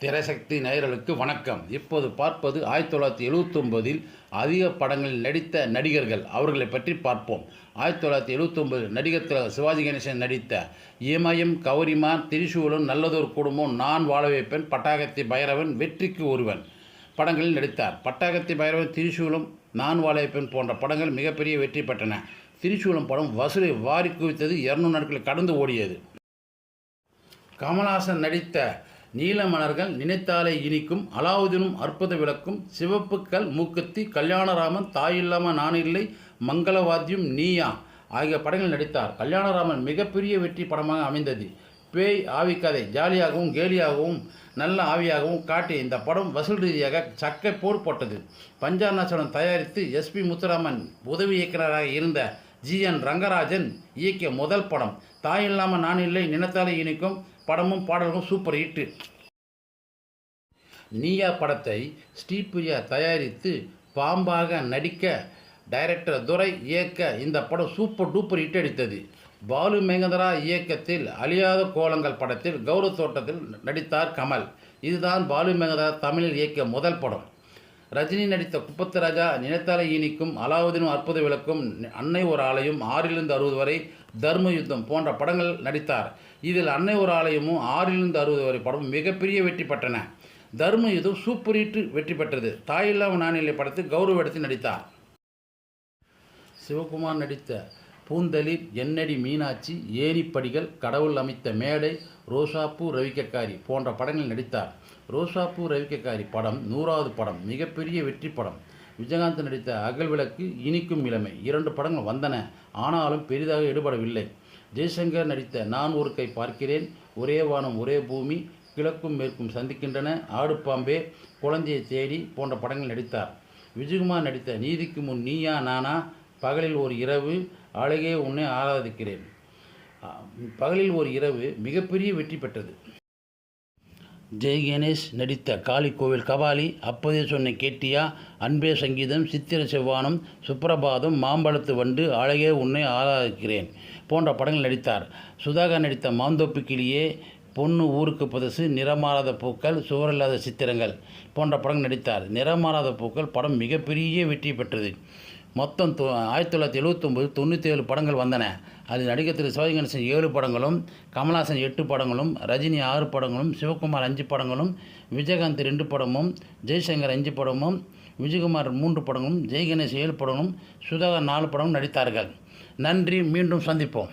திரைசக்தி நேயர்களுக்கு வணக்கம். இப்போது பார்ப்பது ஆயிரத்தி தொள்ளாயிரத்தி எழுவத்தொம்பதில் அதிக படங்களில் நடித்த நடிகர்கள். அவர்களை பற்றி பார்ப்போம். ஆயிரத்தி தொள்ளாயிரத்தி எழுவத்தொம்பது நடிகர் திலகம் சிவாஜி கணேசன் நடித்த இமயம் கௌரிமான் திரிசூலம் நல்லதொரு குடும்பம் நான் வாழ வைப்பேன் பட்டாகத்தி பைரவன் வெற்றிக்கு ஒருவன் படங்களில் நடித்தார். பட்டாகத்தி பைரவன் திரிசூலம் நான் வாழ வைப்பேன் போன்ற படங்கள் மிகப்பெரிய வெற்றி பெற்றன. திரிசூலம் படம் வசூலை வாரி குவித்தது இரநூறு நாட்களில் கடந்து ஓடியது. கமல்ஹாசன் நடித்த நீல மலர்கள் நினைத்தாலே இனிக்கும் அலாவுதீனும் அற்புத விளக்கும் சிவப்புக்கள் மூக்குத்தி கல்யாணராமன் தாயில்லாம நான் இல்லை மங்களவாத்தியும் நீயா? ஆகிய படங்கள் நடித்தார். கல்யாணராமன் மிகப்பெரிய வெற்றி படமாக அமைந்தது. பேய் ஆவிக்கதை ஜாலியாகவும் கேலியாகவும் நல்ல ஆவியாகவும் காட்டி இந்த படம் வசூல் ரீதியாக சக்கை போர் போட்டது. பஞ்சாநாசனம் தயாரித்து எஸ்பி முத்துராமன் உதவி இயக்குநராக இருந்த ஜி என் ரங்கராஜன் இயக்கிய முதல் படம். தாயில்லாமல் நான் இல்லை நினைத்தாலே இனிக்கும் படமும் பாடல்களும் சூப்பர் ஹிட்டு நீயா படத்தை ஸ்ரீபிரியா தயாரித்து பாம்பாக நடிக்க டைரக்டர் துரை இயக்க இந்த படம் சூப்பர் டூப்பர் ஹிட் அடித்தது. பாலு மேகந்தரா இயக்கத்தில் அழியாத கோலங்கள் படத்தில் கௌரவ தோட்டத்தில் நடித்தார் கமல். இதுதான் பாலு மேகந்தரா தமிழில் இயக்கிய முதல் படம். ரஜினி நடித்த குப்பத்து ராஜா நினைத்தாலே இனிக்கும் அலாவுதீனும் அற்புத விளக்கும் அன்னை ஒரு ஆலயம் ஆறிலிருந்து அறுபது வரை தர்ம யுத்தம் போன்ற படங்கள் நடித்தார். இதில் அன்னை ஒரு ஆலயமும் ஆறிலிருந்து அறுபது வரை படம் மிகப்பெரிய வெற்றி பெற்றன. தர்ம யுத்தம் சூப்பர் ஹிட் வெற்றி பெற்றது. தாயில்லா நானிலை படத்தில் கௌரவ எடுத்து நடித்தார். சிவகுமார் நடித்த பூந்தளிர் என்னடி மீனாட்சி ஏணிப்படிகள் கடவுள் அமைத்த மேடை ரோசாப்பூ ரவிக்கக்காரி போன்ற படங்களில் நடித்தார். ரோசாப்பூ ரவிக்கக்காரி படம் நூறாவது படம் மிகப்பெரிய வெற்றி படம். விஜயகாந்த் நடித்த அகல் விளக்கு இனிக்கும் இளமை இரண்டு படங்கள் வந்தன ஆனாலும் பெரிதாக ஈடுபடவில்லை ஜெய்சங்கர் நடித்த நான் ஒரு கை பார்க்கிறேன் ஒரே வானம் ஒரே பூமி கிழக்கும் மேற்கும் சந்திக்கின்றன ஆடுப்பாம்பே குழந்தையை தேடி போன்ற படங்கள் நடித்தார். விஜயகுமார் நடித்த நீதிக்கு முன் நீயா நானா பகலில் ஒரு இரவு அழகே உன்னை ஆராதிக்கிறேன். பகலில் ஒரு இரவு மிகப்பெரிய வெற்றி பெற்றது. ஜெய் கணேஷ் நடித்த காளி கோவில் கபாலி அப்போதே சொன்ன கேட்டியா அன்பே சங்கீதம் சித்திர செவ்வானம் சுப்பிரபாதம் மாம்பழத்து வண்டு அழகே உன்னை ஆராதிக்கிறேன் போன்ற படங்கள் நடித்தார். சுதாகர் நடித்த மாந்தோப்பு கிளியே பொண்ணு ஊருக்கு புதுசு நிறமாறாத பூக்கள் சுவரில்லாத சித்திரங்கள் போன்ற படங்கள் நடித்தார். நிறமாறாத பூக்கள் படம் மிகப்பெரிய வெற்றி பெற்றது. மொத்தம் தொ ஆயிரத்தி தொள்ளாயிரத்தி எழுபத்தொம்போது தொண்ணூற்றி ஏழு படங்கள் வந்தன. அதில் நடிகர் திரு சிவகணேசன் ஏழு படங்களும் கமல்ஹாசன் எட்டு படங்களும் ரஜினி ஆறு படங்களும் சிவகுமார் அஞ்சு படங்களும் விஜயகாந்த் ரெண்டு படமும் ஜெய்சங்கர் அஞ்சு படமும் விஜயகுமார் மூன்று படங்களும் ஜெய்கணேஷ் ஏழு படங்களும் சுதாகர் நாலு படமும் நடித்தார்கள். நன்றி மீண்டும் சந்திப்போம்.